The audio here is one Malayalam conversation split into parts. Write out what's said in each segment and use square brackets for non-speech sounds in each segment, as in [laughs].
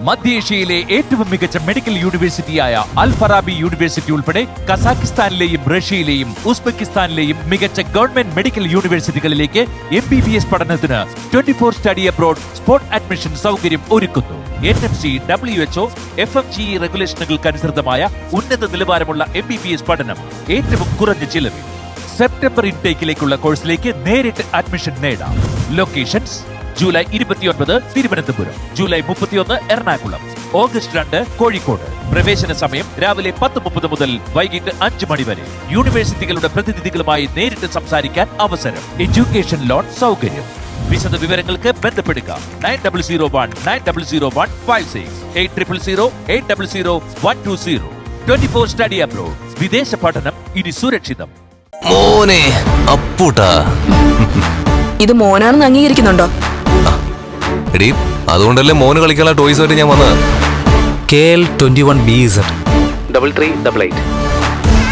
മധ്യേഷ്യയിലെ ഏറ്റവും മികച്ച മെഡിക്കൽ യൂണിവേഴ്സിറ്റിയായ അൽഫറാബി യൂണിവേഴ്സിറ്റി ഉൾപ്പെടെ കസാഖിസ്ഥാനിലെയും റഷ്യയിലെയും ഉസ്ബെക്കിസ്ഥാനിലെയും മികച്ച ഗവൺമെന്റ് മെഡിക്കൽ യൂണിവേഴ്സിറ്റികളിലേക്ക് എം ബി ബി എസ് പഠനത്തിന് twenty four study abroad spot admission സൗകര്യം ഒരുക്കുന്നു. N M C W H O F M G റെഗുലേഷനുകൾക്കനുസൃതമായ ഉന്നത നിലവാരമുള്ള എം ബി ബി എസ് പഠനം ഏറ്റവും കുറഞ്ഞ ചിലവിൽ. സെപ്റ്റംബർ ഇൻടേക്കിലേക്കുള്ള കോഴ്സിലേക്ക് നേരിട്ട് അഡ്മിഷൻ നേടാം. ലൊക്കേഷൻസ് ജൂലൈ ഇരുപത്തിയൊൻപത് തിരുവനന്തപുരം. ജൂലൈ മുപ്പത്തിയൊന്ന് എറണാകുളം. ഓഗസ്റ്റ് രണ്ട് കോഴിക്കോട്. പ്രവേശന സമയം രാവിലെ പത്ത് മുപ്പത് മുതൽ വൈകിട്ട് അഞ്ച് മണി വരെ. യൂണിവേഴ്സിറ്റികളുടെ പ്രതിനിധികളുമായി നേരിട്ട് സംസാരിക്കാൻ അവസരം. എഡ്യൂക്കേഷൻ ലോൺ സൗകര്യം. വിശദ വിവരങ്ങൾക്ക് ബന്ധപ്പെടുക. Nine double zero one nine double zero one five six eight triple zero eight double zero one two zero. Twenty four study abroad. വിദേശ പഠനം ഇനി സുരക്ഷിതം. മോനെ അപ്പൂട്ട. ഇത് മോനാണെന്ന് അംഗീകരിക്കുന്നുണ്ടോ? എടി അതുകൊണ്ടല്ലേ മോന് കളിക്കാനുള്ള ടോയ്സ് ആയിട്ട് ഞാൻ വന്നത്? K L twenty one B Z double three double eight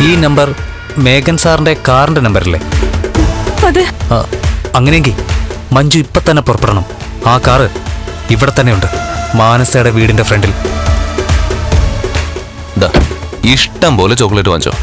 ഈ നമ്പർ മേഘൻ സാറിന്റെ കാറിന്റെ നമ്പറല്ലേ അതെ. ആ, അങ്ങനെയെങ്കിൽ മഞ്ജു ഇപ്പൊ തന്നെ പുറപ്പെടണം. ആ കാറ് ഇവിടെ തന്നെയുണ്ട് മാനസയുടെ വീടിന്റെ ഫ്രണ്ടിൽ. ദാ, ഇഷ്ടം പോലെ ചോക്ലേറ്റ് വാങ്ങിച്ചോ.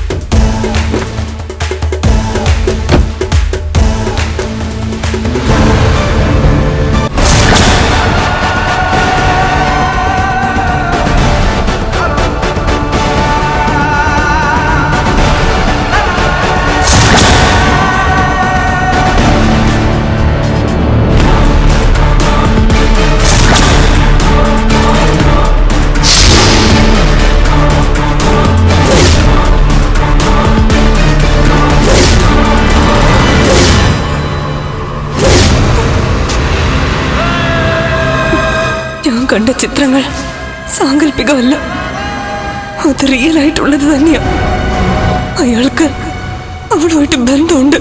കണ്ട സാങ്കല്പികമല്ല. അത് റിയൽ ആയിട്ടുള്ളത് തന്നെയാ. അയാൾക്ക് അവളുമായിട്ട് ബന്ധമുണ്ട്.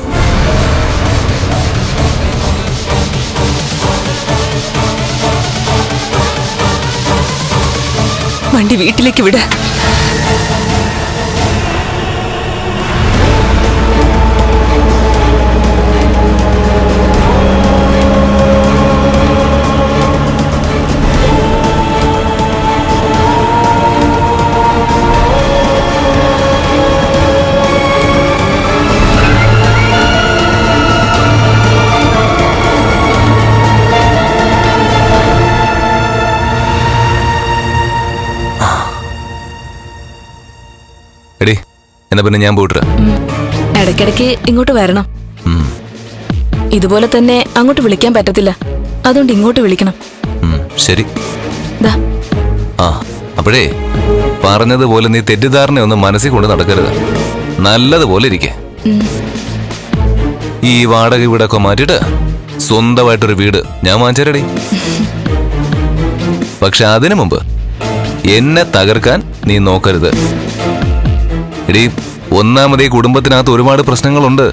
വണ്ടി വീട്ടിലേക്ക് വിട. എന്നാ പിന്നെ ഞാൻ പോയിട്ട് ഇടയ്ക്കിടയ്ക്ക് ഇങ്ങോട്ട് വരണം. ഇതുപോലെ തന്നെ അങ്ങോട്ട് വിളിക്കാൻ പറ്റത്തില്ല. അതുകൊണ്ട് ഇങ്ങോട്ട് വിളിക്കണം. ശരി. ദാ. ആ അപ്പോഴേ പറഞ്ഞതുപോലെ നീ തെറ്റിദ്ധാരണ ഒന്ന് മനസ്സിൽ കൊണ്ട് നടക്കരുത്. നല്ലതുപോലെ ഇരിക്കെ. ഈ വാടക വീടൊക്കെ മാറ്റിയിട്ട് സ്വന്തമായിട്ടൊരു വീട് ഞാൻ വാങ്ങിച്ചരടി. [laughs] പക്ഷെ അതിനു മുമ്പ് എന്നെ തകർക്കാൻ നീ നോക്കരുത്. എടി ഒന്നാമത് ഈ കുടുംബത്തിനകത്ത് ഒരുപാട് പ്രശ്നങ്ങളുണ്ട്.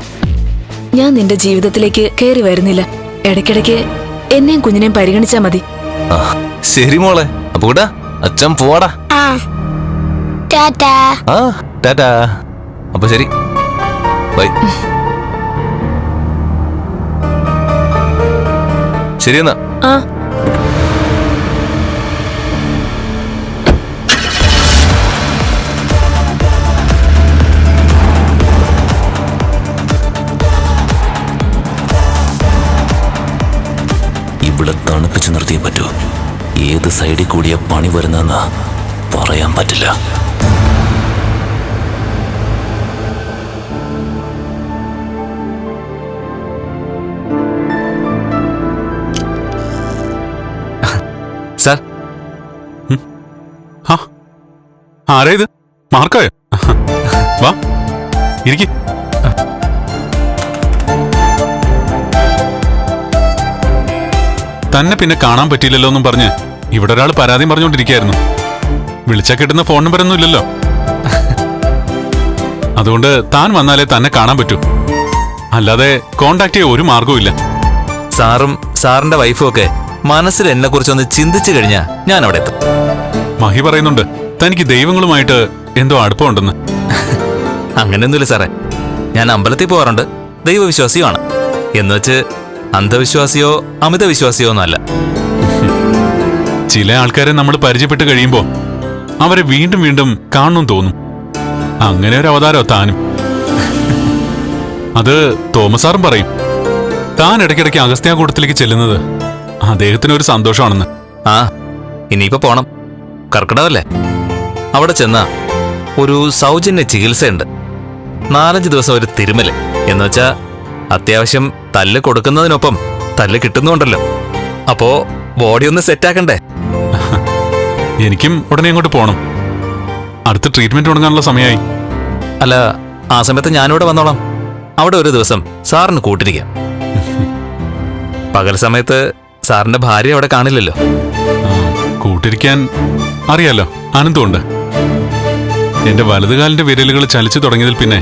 ഞാൻ നിന്റെ ജീവിതത്തിലേക്ക് കയറി വരുന്നില്ല. ഇടയ്ക്കിടയ്ക്ക് എന്നെയും കുഞ്ഞിനെയും പരിഗണിച്ചാ മതി. ആ ശരി മോളെ. അപ്പൊ കൂടാ അച്ഛൻ പോടാ ആ. ടാറ്റാ. ആ ടാറ്റാ. അപ്പൊ ശരി. ബൈ. ശരി എന്നാ. ആ. ഇവിടെ തണുപ്പിച്ച് നിർത്തിയേ പറ്റൂ. ഏത് സൈഡിൽ കൂടിയ പണി വരുന്നെന്ന് പറയാൻ പറ്റില്ല. സാർ. ഇത്? മാർക്കായോ? വാ. ഇരിക്ക്. തന്നെ പിന്നെ കാണാൻ പറ്റിയില്ലല്ലോ എന്നും പറഞ്ഞ് ഇവിടെ ഒരാൾ പരാതിയും പറഞ്ഞുകൊണ്ടിരിക്കുകയായിരുന്നു. വിളിച്ചാൽ കിട്ടുന്ന ഫോൺ നമ്പർ ഒന്നും ഇല്ലല്ലോ. അതുകൊണ്ട് താൻ വന്നാലേ തന്നെ കാണാൻ പറ്റൂ. അല്ലാതെ കോണ്ടാക്ട് ചെയ്യാൻ ഒരു മാർഗവും ഇല്ല. സാറും സാറിന്റെ വൈഫും ഒക്കെ മനസ്സിൽ എന്നെ കുറിച്ചൊന്ന് ചിന്തിച്ചു കഴിഞ്ഞാ ഞാൻ അവിടെ എത്തും. മഹി പറയുന്നുണ്ട് തനിക്ക് ദൈവങ്ങളുമായിട്ട് എന്തോ അടുപ്പമുണ്ടെന്ന്. [laughs] അങ്ങനെയൊന്നുമില്ല സാറേ. ഞാൻ അമ്പലത്തിൽ പോകാറുണ്ട് ദൈവവിശ്വാസിയുമാണ്. എന്നുവെച്ച് അന്ധവിശ്വാസിയോ അമിതവിശ്വാസിയോ എന്നല്ല ചില ആൾക്കാരെ നമ്മൾ പരിചയപ്പെട്ട് കഴിയുമ്പോൾ അവരെ വീണ്ടും വീണ്ടും കാണണം തോന്നും. അങ്ങനെ ഒരു അവതാരോ താനും. അത് തോമസാറും പറയും. താൻ ഇടയ്ക്കിടയ്ക്ക് അഗസ്ത്യാകൂട്ടത്തിലേക്ക് ചെല്ലുന്നത് അദ്ദേഹത്തിന് ഒരു സന്തോഷമാണെന്ന്. ആ ഇനിയിപ്പോ പോണം. കർക്കിടകല്ലേ? അവിടെ ചെന്ന ഒരു സൗജന്യ ചികിത്സയുണ്ട്. നാലഞ്ച് ദിവസം ഒരു തിരുമൽ. എന്നുവെച്ചാ അത്യാവശ്യം തല്ല് കൊടുക്കുന്നതിനൊപ്പം തല്ല് കിട്ടുന്നുണ്ടല്ലോ. അപ്പോ ബോഡി ഒന്ന് സെറ്റാക്കണ്ടേ എനിക്കും ഉടനെ അങ്ങോട്ട് പോണം. അടുത്ത ട്രീറ്റ്മെന്റ് തുടങ്ങാനുള്ള സമയമായി. അല്ല ആ സമയത്ത് ഞാനിവിടെ വന്നോളാം. അവിടെ ഒരു ദിവസം സാറിന് കൂട്ടിരിക്കാം. പകൽ സമയത്ത് സാറിന്റെ ഭാര്യ അവിടെ കാണില്ലല്ലോ. കൂട്ടിരിക്കാൻ അറിയാലോ ആനന്ദമുണ്ട് എന്റെ വലതുകാലിന്റെ വിരലുകൾ ചലിച്ചു തുടങ്ങിയതിൽ പിന്നെ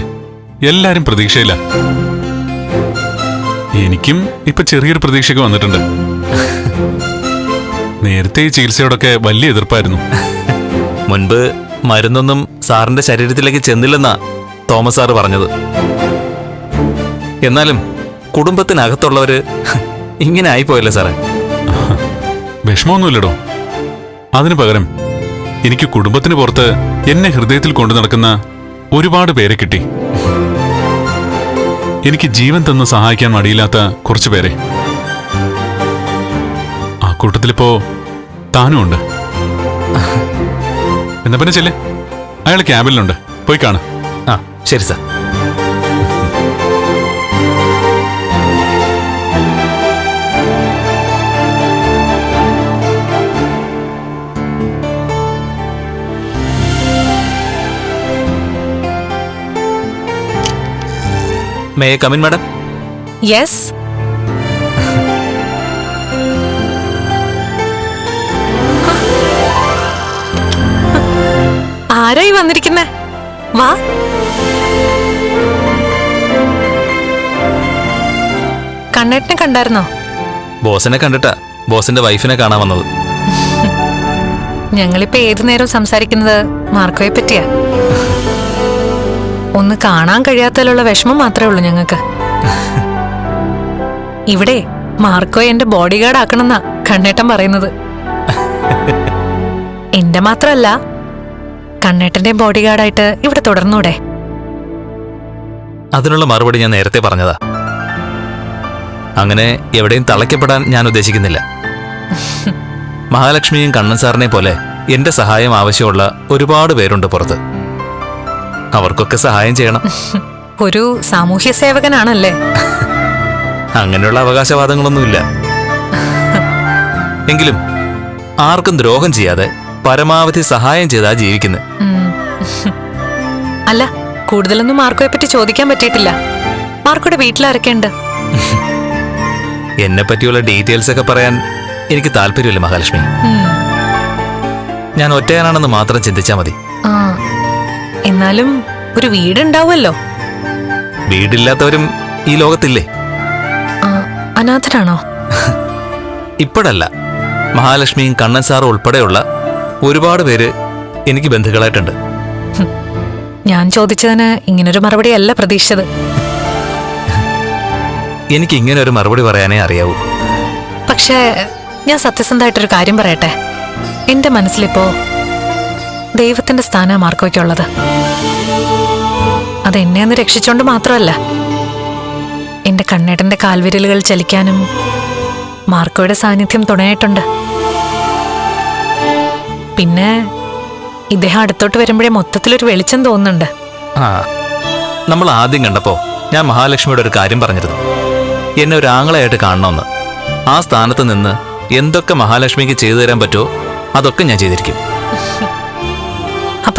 എല്ലാരും പ്രതീക്ഷയില്ല. എനിക്കും ഇപ്പൊ ചെറിയൊരു പ്രതീക്ഷയൊക്കെ വന്നിട്ടുണ്ട്. നേരത്തെ ഈ ചികിത്സയോടൊക്കെ വലിയ എതിർപ്പായിരുന്നു. മുൻപ് മരുന്നൊന്നും സാറിന്റെ ശരീരത്തിലേക്ക് ചെന്നില്ലെന്നാ തോമസ് സാറ് പറഞ്ഞത്. എന്നാലും കുടുംബത്തിനകത്തുള്ളവര് ഇങ്ങനെ ആയിപ്പോയല്ലേ സാറേ? വിഷമമൊന്നുമില്ലടോ. അതിനു പകരം എനിക്ക് കുടുംബത്തിന് പുറത്ത് എന്നെ ഹൃദയത്തിൽ കൊണ്ടു നടക്കുന്ന ഒരുപാട് പേരെ കിട്ടി. എനിക്ക് ജീവൻ തന്ന് സഹായിക്കാൻ മടിയില്ലാത്ത കുറച്ചു പേരെ. ആ കൂട്ടത്തിലിപ്പോ താനും ഉണ്ട്. എന്നാ പിന്നെ ചെല്ലേ? അയാൾ ക്യാബിലുണ്ട്. പോയി കാണാം. ആ ശരി sir. May come in madam yes ആരായി വന്നിരിക്കുന്നേ? വാ. കണ്ണേട്ടനെ കണ്ടായിരുന്നോ? ബോസിനെ കണ്ടിട്ടാ. ബോസിന്റെ വൈഫിനെ കാണാൻ വന്നത്. ഞങ്ങളിപ്പോ ഏതു നേരവും സംസാരിക്കുന്നത് മാർക്കോയെ പറ്റിയാ? ഒന്ന് കാണാൻ കഴിയാത്തതിലുള്ള വിഷമം മാത്രമേ ഉള്ളൂ ഞങ്ങൾക്ക്. ഇവിടെ മാർക്കോ എന്റെ ബോഡി ഗാർഡ് ആക്കണമെന്നാ കണ്ണേട്ടൻ പറയുന്നത്. എന്റെ മാത്രമല്ല കണ്ണേട്ടന്റെ ബോഡി ഗാർഡായിട്ട് ഇവിടെ തുടർന്നൂടെ? അതിനുള്ള മറുപടി ഞാൻ നേരത്തെ പറഞ്ഞതാ. അങ്ങനെ എവിടെയും തളയ്ക്കപ്പെടാൻ ഞാൻ ഉദ്ദേശിക്കുന്നില്ല. മഹാലക്ഷ്മിയും കണ്ണൻ സാറിനെ പോലെ എന്റെ സഹായം ആവശ്യമുള്ള ഒരുപാട് പേരുണ്ട് പുറത്ത്. അവർക്കൊക്കെ സഹായം ചെയ്യണം. ഒരു സാമൂഹ്യ സേവകനാണല്ലേ? അങ്ങനെയുള്ള അവകാശവാദങ്ങളൊന്നുമില്ല. എങ്കിലും ആർക്കും ദ്രോഹം ചെയ്യാതെ പരമാവധി സഹായം ചെയ്താ ജീവിക്കുന്നത്. അല്ല കൂടുതലൊന്നും മാർക്കോയെ പറ്റി ചോദിക്കാൻ പറ്റിയിട്ടില്ല. മാർക്കോയുടെ വീട്ടിലാരൊക്കെയുണ്ട്? എന്നെ പറ്റിയുള്ള ഡീറ്റെയിൽസ് ഒക്കെ പറയാൻ എനിക്ക് താല്പര്യമില്ല മഹാലക്ഷ്മി. ഞാൻ ഒറ്റയാനാണെന്ന് മാത്രം ചിന്തിച്ചാൽ മതി. ആ എന്നാലും ഒരു വീടുണ്ടാവുമല്ലോ. വീടില്ലാത്തവരും ഈ ലോകത്തില്ലേ? അനാഥരാണോ? അനാഥനാണോ ഇപ്പോഴല്ല. മഹാലക്ഷ്മിയും കണ്ണൻ സാറും ഉൾപ്പെടെയുള്ള ഒരുപാട് പേര് എനിക്ക് ബന്ധുക്കളായിട്ടുണ്ട്. ഞാൻ ചോദിച്ചതിന് ഇങ്ങനൊരു മറുപടി അല്ല പ്രതീക്ഷിച്ചത്. എനിക്ക് ഇങ്ങനെ ഒരു മറുപടി പറയാനേ അറിയാവൂ. പക്ഷേ ഞാൻ സത്യസന്ധമായിട്ടൊരു കാര്യം പറയട്ടെ? എന്റെ മനസ്സിലിപ്പോ ദൈവത്തിന്റെ സ്ഥാന മാർക്കോയ്ക്കുള്ളത് അത് എന്നെ ഒന്ന് രക്ഷിച്ചോണ്ട് മാത്രമല്ല എന്റെ കണ്ണേട്ടന്റെ കാൽവിരലുകൾ ചലിക്കാനും മാർക്കോയുടെ സാന്നിധ്യം തുണയായിട്ടുണ്ട്. പിന്നെ ഇദ്ദേഹം അടുത്തോട്ട് വരുമ്പോഴേ മൊത്തത്തിലൊരു വെളിച്ചം തോന്നുന്നുണ്ട്. ആ നമ്മൾ ആദ്യം കണ്ടപ്പോ ഞാൻ മഹാലക്ഷ്മിയുടെ ഒരു കാര്യം പറഞ്ഞിരുന്നു. എന്നെ ഒരു ആങ്ങളായിട്ട് കാണണമെന്ന്. ആ സ്ഥാനത്ത് നിന്ന് എന്തൊക്കെ മഹാലക്ഷ്മിക്ക് ചെയ്തു തരാൻ പറ്റുമോ അതൊക്കെ ഞാൻ ചെയ്തിരിക്കും.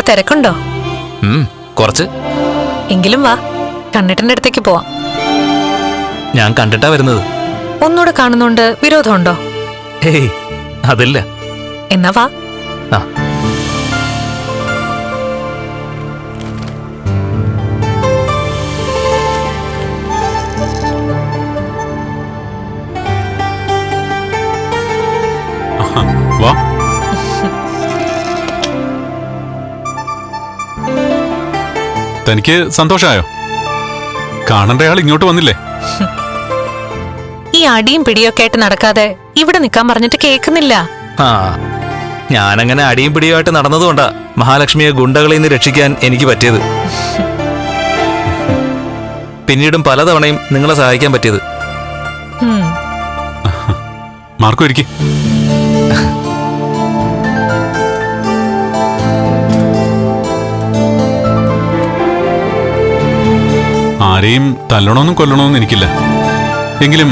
തിരക്കുണ്ടോ? കുറച്ച്. എങ്കിലും വാ കണ്ണിട്ടന്റെ അടുത്തേക്ക് പോവാം. ഞാൻ കണ്ടിട്ടാ വരുന്നത്. ഒന്നുകൂടെ കാണുന്നോണ്ട് വിരോധമുണ്ടോ? ഏയ് അതില്ല. എന്നാ വാ. ആ. തനിക്ക് സന്തോഷമായോ കാണണ്ടയാൾ ഇങ്ങോട്ട് വന്നില്ലേ? ഈ അടിയും പിടിയൊക്കെ ആയിട്ട് നടക്കാതെ ഇവിടെ നിൽക്കാൻ പറഞ്ഞിട്ട് കേൾക്കുന്നില്ല. ആ ഞാനങ്ങനെ അടിയും പിടിയുമായിട്ട് നടന്നതുകൊണ്ടാ മഹാലക്ഷ്മിയെ ഗുണ്ടകളിൽ നിന്ന് രക്ഷിക്കാൻ എനിക്ക് പറ്റിയത്. പിന്നീടും പലതവണയും നിങ്ങളെ സഹായിക്കാൻ പറ്റിയത്. മാർക്കോ ഇരിക്കും. ആരെയും തല്ലണമെന്നും കൊല്ലണമെന്നും എനിക്കില്ല. എങ്കിലും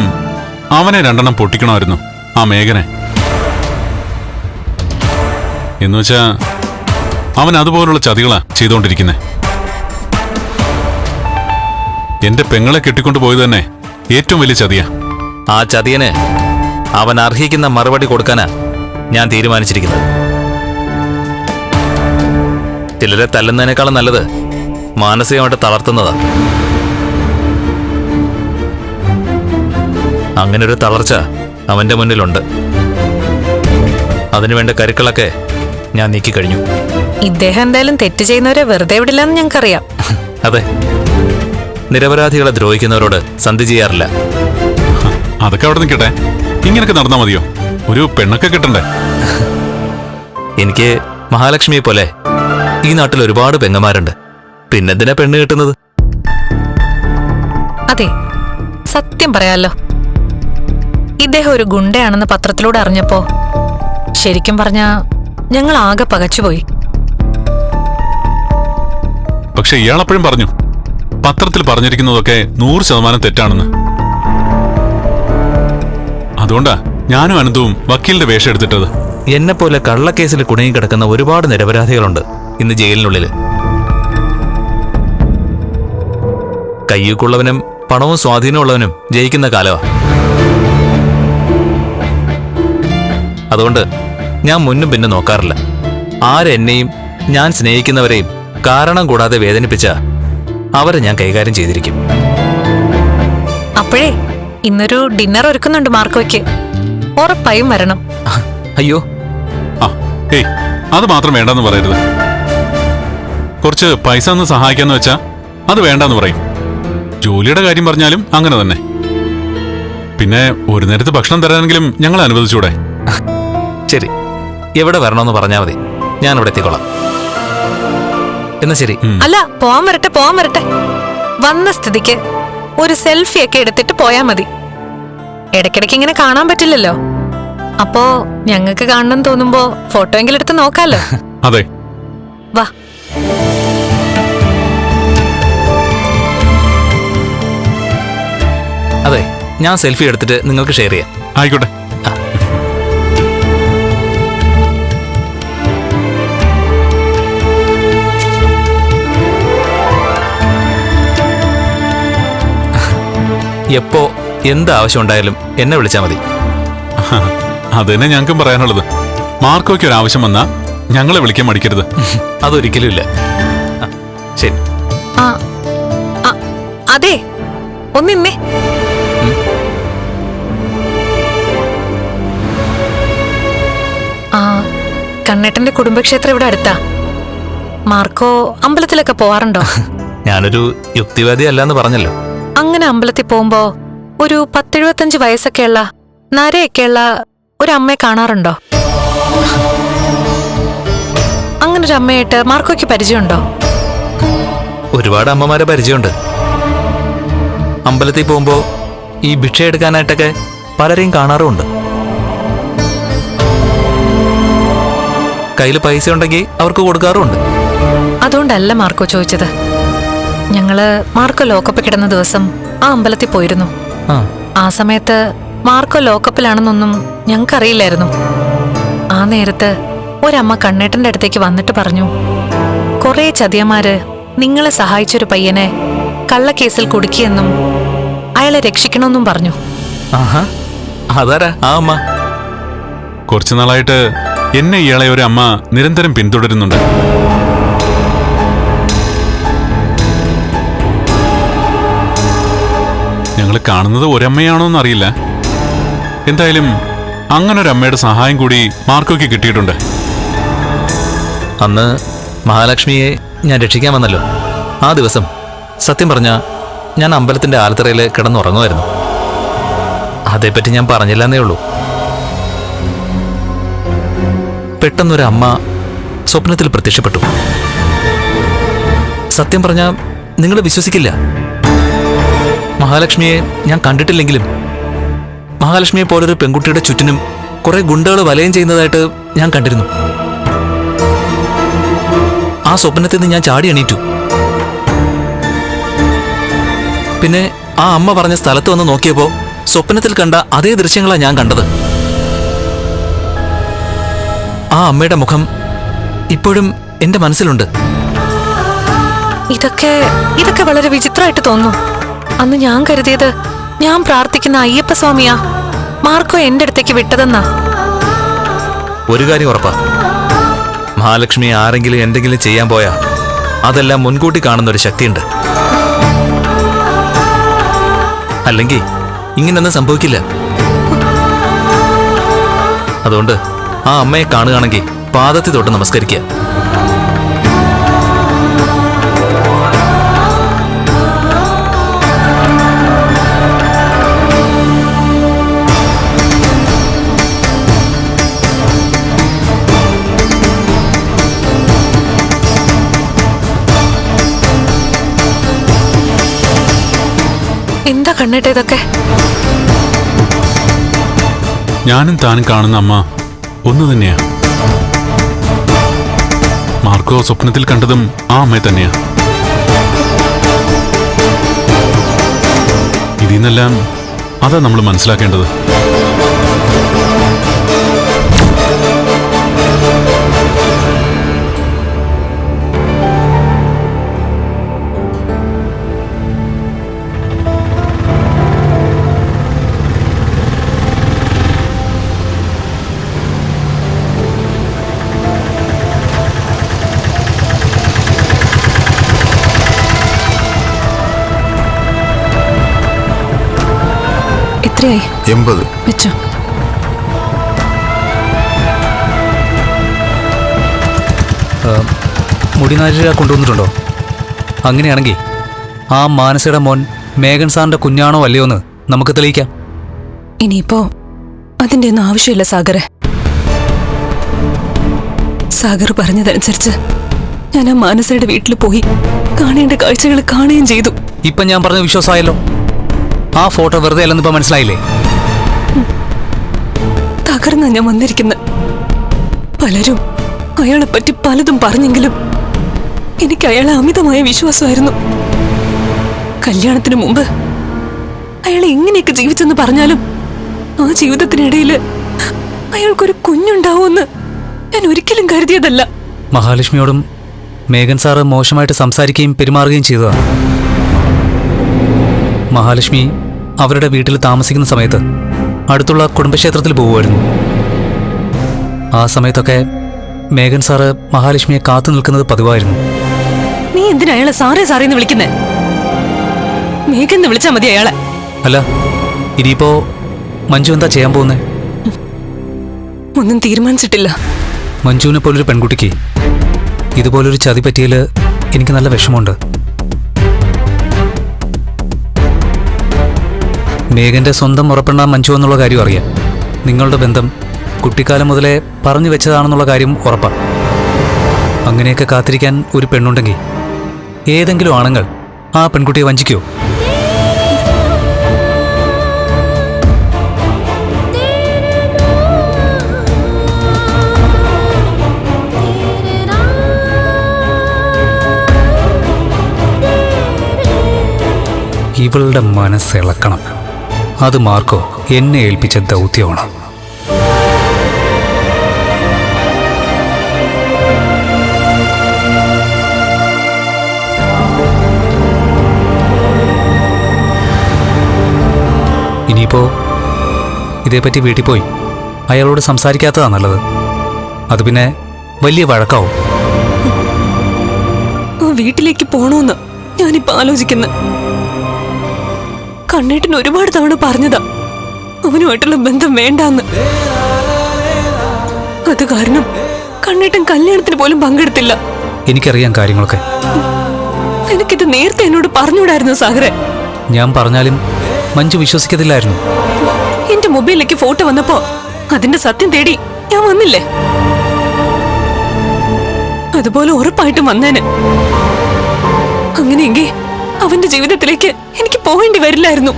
അവനെ രണ്ടെണ്ണം പൊട്ടിക്കണമായിരുന്നു ആ മേഘനെ. എന്നുവെച്ചാ അവൻ അതുപോലുള്ള ചതികളാ ചെയ്തുകൊണ്ടിരിക്കുന്നത് എന്റെ പെങ്ങളെ കെട്ടിക്കൊണ്ടു പോയത് തന്നെ ഏറ്റവും വലിയ ചതിയാ. ആ ചതിയന് അവൻ അർഹിക്കുന്ന മറുപടി കൊടുക്കാനാ ഞാൻ തീരുമാനിച്ചിരിക്കുന്നത്. ചിലരെ തല്ലുന്നതിനേക്കാളും നല്ലത് മാനസികമായിട്ട് തളർത്തുന്നതാ. അങ്ങനെ ഒരു തളർച്ച അവന്റെ മുന്നിലുണ്ട്. അതിനുവേണ്ട കരുക്കളൊക്കെ ഞാൻ നീക്കി കഴിഞ്ഞു ഇദ്ദേഹം എന്തായാലും തെറ്റ് ചെയ്യുന്നവരെ വെറുതെ വിടില്ലെന്ന് ഞങ്ങൾക്കറിയാം. അതെ. നിരപരാധികളെ ദ്രോഹിക്കുന്നവരോട് സന്ധി ചെയ്യാറില്ല. അതൊക്കെ അവിടെ നിൽക്കട്ടെ. ഇങ്ങനൊക്കെ നടന്നാ മതിയോ? ഒരു പെണ്ണൊക്കെ കിട്ടണ്ടേ? എനിക്ക് മഹാലക്ഷ്മിയെ പോലെ ഈ നാട്ടിൽ ഒരുപാട് പെങ്ങന്മാരുണ്ട്. പിന്നെന്തിനാ പെണ്ണ് കിട്ടുന്നത്? അതെ സത്യം പറയാലോ. ഇദ്ദേഹം ഒരു ഗുണ്ടയാണെന്ന് പത്രത്തിലൂടെ അറിഞ്ഞപ്പോ ശരിക്കും പറഞ്ഞ ഞങ്ങൾ ആകെ പകച്ചുപോയി. പക്ഷെ ഇയാളപ്പോഴും പറഞ്ഞു പത്രത്തിൽ പറഞ്ഞിരിക്കുന്നതൊക്കെ നൂറ് ശതമാനം തെറ്റാണെന്ന്. അതുകൊണ്ടാ ഞാനും അനന്തവും വക്കീലിന്റെ വേഷം എടുത്തിട്ടത്. എന്നെ പോലെ കള്ളക്കേസിൽ കുടുങ്ങി കിടക്കുന്ന ഒരുപാട് നിരപരാധികളുണ്ട് ഇന്ന് ജയിലിനുള്ളിൽ കയ്യൂക്കുള്ളവനും പണവും സ്വാധീനമുള്ളവനും ജയിക്കുന്ന കാലമാ അതുകൊണ്ട് ഞാൻ മുന്നും പിന്നെ നോക്കാറില്ല. ആരെന്നെയും ഞാൻ സ്നേഹിക്കുന്നവരെയും കാരണം കൂടാതെ വേദനിപ്പിച്ച അവരെ ഞാൻ കൈകാര്യം ചെയ്തിരിക്കും. അപ്പോഴേ ഇന്നൊരു ഡിന്നർ ഒരുക്കുന്നുണ്ട് മാർക്കോയ്ക്ക്. ഉറപ്പായും വരണം. അയ്യോ. ആ ഏയ് അത് മാത്രം വേണ്ടെന്ന് പറയരുത്. കുറച്ച് പൈസ ഒന്ന് സഹായിക്കാന്ന് വെച്ചാ അത് വേണ്ടെന്ന് പറയും. ജോലിയുടെ കാര്യം പറഞ്ഞാലും അങ്ങനെ തന്നെ. പിന്നെ ഒരു നേരത്തെ ഭക്ഷണം തരാനെങ്കിലും ഞങ്ങൾ അനുവദിച്ചൂടെ? ശരി. എവിടെ വരണമെന്ന് പറഞ്ഞാൽ മതി. ഞാൻ ഇവിടെ എത്തിക്കോളാം. എന്നാ ശരി. അല്ല പോവാൻ വരട്ടെ പോവാൻ വരട്ടെ. വന്ന സ്ഥിതിക്ക് ഒരു സെൽഫി ഒക്കെ എടുത്തിട്ട് പോയാ മതി. ഇടയ്ക്കിടയ്ക്ക് ഇങ്ങനെ കാണാൻ പറ്റില്ലല്ലോ. അപ്പോ ഞങ്ങൾക്ക് കാണണം തോന്നുമ്പോ ഫോട്ടോ എങ്കിലും എടുത്ത് നോക്കാലോ. [laughs] അതെ. വാ. അതെ ഞാൻ സെൽഫി എടുത്തിട്ട് നിങ്ങൾക്ക് ഷെയർ ചെയ്യാം. ആയിക്കോട്ടെ. എപ്പോ എന്ത് ആവശ്യം ഉണ്ടായാലും എന്നെ വിളിച്ചാൽ മതി. [laughs] അത് തന്നെ ഞങ്ങൾക്കും പറയാനുള്ളത്. മാർക്കോയ്ക്ക് ഒരു ആവശ്യം വന്നാ ഞങ്ങളെ വിളിക്കാൻ മടിക്കരുത്. [laughs] അതൊരിക്കലും ഇല്ല. ശരി. അതെ ഒന്നിന്നേ. ആ കണ്ണേട്ടന്റെ കുടുംബക്ഷേത്രം ഇവിടെ അടുത്താ. മാർക്കോ അമ്പലത്തിലൊക്കെ പോവാറുണ്ടോ? [laughs] ഞാനൊരു യുക്തിവാദി അല്ലാന്ന് പറഞ്ഞല്ലോ. അങ്ങനെ അമ്പലത്തിൽ പോകുമ്പോ ഒരു പത്തെഴുപത്തഞ്ച് വയസ്സൊക്കെയുള്ള നരയൊക്കെയുള്ള ഒരു അമ്മയെ കാണാറുണ്ടോ? അങ്ങനെ ഒരു അമ്മയായിട്ട് മാർക്കോയ്ക്ക് പരിചയമുണ്ടോ? ഒരുപാട് അമ്മമാരെ പരിചയമുണ്ട്. അമ്പലത്തിൽ പോകുമ്പോ ഈ ഭിക്ഷ എടുക്കാനായിട്ടൊക്കെ പലരെയും കാണാറുമുണ്ട്. കയ്യിൽ പൈസ ഉണ്ടെങ്കിൽ അവർക്ക് കൊടുക്കാറുമുണ്ട്. അതുകൊണ്ടല്ല മാർക്കോ ചോദിച്ചത്. ഞങ്ങൾ മാർക്കോ ലോക്കപ്പ് കിടന്ന ദിവസം ആ അമ്പലത്തിൽ പോയിരുന്നു. ആ. സമയത്ത് മാർക്കോ ലോക്കപ്പിലാണെന്നൊന്നും ഞങ്ങൾക്കറിയില്ലായിരുന്നു. ആ നേരത്ത് ഒരമ്മ കണ്ണേട്ടന്റെ അടുത്തേക്ക് വന്നിട്ട് പറഞ്ഞു കുറേ ചതിയന്മാര് നിങ്ങളെ സഹായിച്ചൊരു പയ്യനെ കള്ളക്കേസിൽ കുടുക്കിയെന്നും അയാളെ രക്ഷിക്കണമെന്നും പറഞ്ഞു. കുറച്ചു നാളായിട്ട് എന്നെ ഇയാളെ ഒരു അമ്മ നിരന്തരം പിന്തുടരുന്നുണ്ട്. ഞങ്ങൾ കാണുന്നത് ഒരമ്മയാണോ എന്നറിയില്ല. എന്തായാലും അങ്ങനൊരു അമ്മയുടെ സഹായം കൂടി മാർക്കോയ്ക്ക് കിട്ടിയിട്ടുണ്ട്. അന്ന് മഹാലക്ഷ്മിയെ ഞാൻ രക്ഷിക്കാൻ വന്നല്ലോ. ആ ദിവസം സത്യം പറഞ്ഞ ഞാൻ അമ്പലത്തിന്റെ ആലത്തറയിൽ കിടന്നുറങ്ങുമായിരുന്നു. അതേപ്പറ്റി ഞാൻ പറഞ്ഞില്ല പറഞ്ഞില്ലെന്നേ ഉള്ളൂ. പെട്ടെന്നൊരു അമ്മ സ്വപ്നത്തിൽ പ്രത്യക്ഷപ്പെട്ടു. സത്യം പറഞ്ഞാൽ നിങ്ങൾ വിശ്വസിക്കില്ല. മഹാലക്ഷ്മിയെ ഞാൻ കണ്ടിട്ടില്ലെങ്കിലും മഹാലക്ഷ്മിയെ പോലൊരു പെൺകുട്ടിയുടെ ചുറ്റിനും കുറെ ഗുണ്ടകൾ വലയം ചെയ്യുന്നതായിട്ട് ഞാൻ കണ്ടിരുന്നു. ആ സ്വപ്നത്തിൽ നിന്ന് ഞാൻ ചാടി എണീറ്റു. പിന്നെ ആ അമ്മ പറഞ്ഞ സ്ഥലത്ത് വന്ന് നോക്കിയപ്പോൾ സ്വപ്നത്തിൽ കണ്ട അതേ ദൃശ്യങ്ങളാണ് ഞാൻ കണ്ടത്. ആ അമ്മയുടെ മുഖം ഇപ്പോഴും എന്റെ മനസ്സിലുണ്ട്. ഇതൊക്കെ ഇതൊക്കെ വളരെ വിചിത്രമായിട്ട് തോന്നുന്നു. അന്ന് ഞാൻ കരുതിയത് ഞാൻ പ്രാർത്ഥിക്കുന്ന അയ്യപ്പ സ്വാമിയാ. മാർക്കോ എന്റെ അടുത്തേക്ക് വിട്ടതെന്നാ. ഒരു കാര്യം ഉറപ്പാ. മഹാലക്ഷ്മി ആരെങ്കിലും എന്തെങ്കിലും ചെയ്യാൻ പോയാ അതെല്ലാം മുൻകൂട്ടി കാണുന്ന ഒരു ശക്തിയുണ്ട്. അല്ലെങ്കിൽ ഇങ്ങനൊന്നും സംഭവിക്കില്ല. അതുകൊണ്ട് ആ അമ്മയെ കാണുകയാണെങ്കിൽ പാദത്തിൽ തൊട്ട് നമസ്കരിക്കുക. എന്താ കണ്ണിട്ട് ഇതൊക്കെ? ഞാനും താനും കാണുന്ന അമ്മ ഒന്നു തന്നെയാ. മാർക്കോ സ്വപ്നത്തിൽ കണ്ടതും ആ അമ്മയെ തന്നെയാ. ഇതിൽ നിന്നെല്ലാം അതാ നമ്മൾ മനസ്സിലാക്കേണ്ടത്. എത്രയായി? എൺപത്. വെച്ചോ. മുടിനാരിഴ കൊണ്ടുവന്നിട്ടുണ്ടോ? അങ്ങനെയാണെങ്കിൽ ആ മാനസയുടെ മോൻ മേഘൻ സാറിന്റെ കുഞ്ഞാണോ അല്ലയോ എന്ന് നമുക്ക് തെളിയിക്കാം. ഇനിയിപ്പോ അതിന്റെ ഒന്നും ആവശ്യമില്ല സാഗറെ. സാഗർ പറഞ്ഞതനുസരിച്ച് ഞാൻ ആ മാനസയുടെ വീട്ടിൽ പോയി കാണേണ്ട കാഴ്ചകൾ കാണുകയും ചെയ്തു. ഇപ്പൊ ഞാൻ പറഞ്ഞ വിശ്വാസമായല്ലോ. ആ ഫോട്ടോ വെറുതെ അല്ലെന്ന് ഇപ്പൊ മനസ്സിലായില്ലേ? തകർന്ന ഞാൻ വന്നിരിക്കുന്ന. പലരും അയാളെ പറ്റി പലതും പറഞ്ഞെങ്കിലും എനിക്ക് അയാളെ അമിതമായ വിശ്വാസമായിരുന്നു. കല്യാണത്തിന് മുമ്പ് അയാൾ എങ്ങനെയൊക്കെ ജീവിച്ചെന്ന് പറഞ്ഞാലും ആ ജീവിതത്തിനിടയിൽ അയാൾക്കൊരു കുഞ്ഞുണ്ടാവുമെന്ന് ഞാൻ ഒരിക്കലും കരുതിയതല്ല. മഹാലക്ഷ്മിയോടും മേഘൻ സാറ് മോശമായിട്ട് സംസാരിക്കുകയും പെരുമാറുകയും ചെയ്തതാണ് മഹാലക്ഷ്മി അവരുടെ വീട്ടിൽ താമസിക്കുന്ന സമയത്ത് അടുത്തുള്ള കുടുംബക്ഷേത്രത്തിൽ പോവുമായിരുന്നു. ആ സമയത്തൊക്കെ മേഘൻ സാറ് മഹാലക്ഷ്മിയെ കാത്തു നിൽക്കുന്നത് പതിവായിരുന്നു. നീ എന്തിനാ അയാളെ സാറേ സാറേ എന്ന് വിളിക്കുന്നേ? മേഘെന്ന് വിളിച്ചാ മതി അയാളെ. അല്ല ഇനിയിപ്പോ മഞ്ജു എന്താ ചെയ്യാൻ പോകുന്നേ? ഒന്നും തീരുമാനിച്ചിട്ടില്ല. മഞ്ജുവിനെ പോലൊരു പെൺകുട്ടിക്ക് ഇതുപോലൊരു ചതി പറ്റിയതിൽ എനിക്ക് നല്ല വിഷമമുണ്ട്. മേഘന്റെ സ്വന്തം ഉറപ്പെണ്ണ മഞ്ചു എന്നുള്ള കാര്യം അറിയാം. നിങ്ങളുടെ ബന്ധം കുട്ടിക്കാലം മുതലേ പറഞ്ഞു വെച്ചതാണെന്നുള്ള കാര്യം ഉറപ്പാണ് അങ്ങനെയൊക്കെ കാത്തിരിക്കാൻ ഒരു പെണ്ണുണ്ടെങ്കിൽ ഏതെങ്കിലും ആണുങ്ങൾ ആ പെൺകുട്ടിയെ വഞ്ചിക്കോ? ഇവളുടെ മനസ്സിളക്കണം അത് മാർക്കോ എന്നെ ഏൽപ്പിച്ച ദൗത്യമാണ്. ഇനിയിപ്പോ ഇതേപ്പറ്റി വീട്ടിൽ പോയി അയാളോട് സംസാരിക്കാത്തതാ നല്ലത്. അത് പിന്നെ വലിയ വഴക്കാവും. വീട്ടിലേക്ക് പോണോന്ന് ഞാനിപ്പോ ആലോചിക്കുന്ന. കണ്ണേട്ടൻ ഒരുപാട് തവണ പറഞ്ഞതാ. അവനുമായിട്ടുള്ള ബന്ധം വേണ്ടാന്ന്. അത് കാരണം കണ്ണേട്ടൻ കല്യാണത്തിന് പോലും പങ്കെടുത്തില്ല. എനിക്കറിയാം കാര്യങ്ങളൊക്കെ. നിനക്കിത് നേരത്തെ എന്നോട് പറഞ്ഞുകൂടായിരുന്നു സാഗറെ? ഞാൻ പറഞ്ഞാലും മഞ്ജു വിശ്വസിക്കത്തില്ലായിരുന്നു. എന്റെ മൊബൈലിലേക്ക് ഫോട്ടോ വന്നപ്പോ അതിന്റെ സത്യം തേടി ഞാൻ വന്നില്ലേ? അതുപോലെ ഉറപ്പായിട്ടും വന്നേനെ. അങ്ങനെയെങ്കിൽ അവന്റെ ജീവിതത്തിലേക്ക് എനിക്ക് പോകേണ്ടി വരില്ലായിരുന്നു.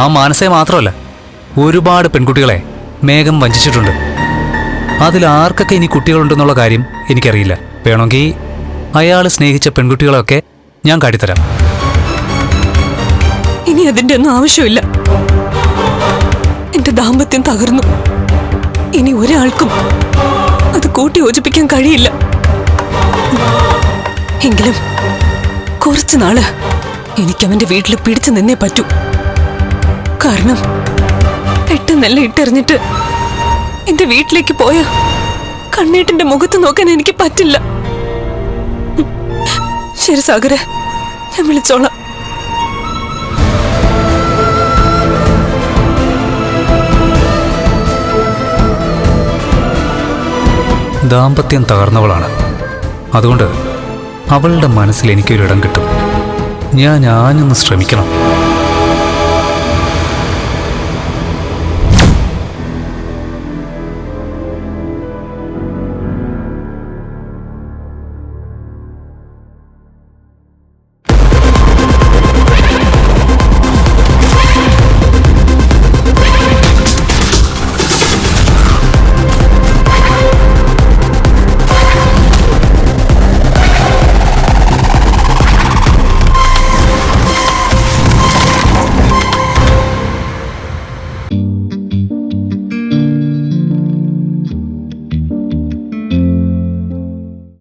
ആ മാനസയെ മാത്രമല്ല ഒരുപാട് പെൺകുട്ടികളെ മേഘം വഞ്ചിച്ചിട്ടുണ്ട്. അതിൽ ആർക്കൊക്കെ ഇനി കുട്ടികളുണ്ടെന്നുള്ള കാര്യം എനിക്കറിയില്ല. വേണമെങ്കിൽ അയാൾ സ്നേഹിച്ച പെൺകുട്ടികളൊക്കെ ഞാൻ കാട്ടിത്തരാം. ഇനി അതിന്റെ ഒന്നും ആവശ്യമില്ല. എന്റെ ദാമ്പത്യം തകർന്നു. ഇനി ഒരാൾക്കും അത് കൂട്ടി യോജിപ്പിക്കാൻ കഴിയില്ല. എങ്കിലും കുറച്ചു നാൾ എനിക്ക് അവന്റെ വീട്ടിൽ പിടിച്ചു നിന്നേ പറ്റൂ. കാരണം പെട്ടെന്നല്ല ഇട്ടെറിഞ്ഞിട്ട് എന്റെ വീട്ടിലേക്ക് പോയ കണ്ണേട്ടന്റെ മുഖത്ത് നോക്കാൻ എനിക്ക് പറ്റില്ല. ശരി സാഗര. ഞാൻ വിളിച്ചോളാം. ദാമ്പത്യം തകർന്നവളാണ്. അതുകൊണ്ട് അവളുടെ മനസ്സിൽ എനിക്കൊരിടം കിട്ടും. ഞാൻ ഞാനൊന്ന് ശ്രമിക്കണം.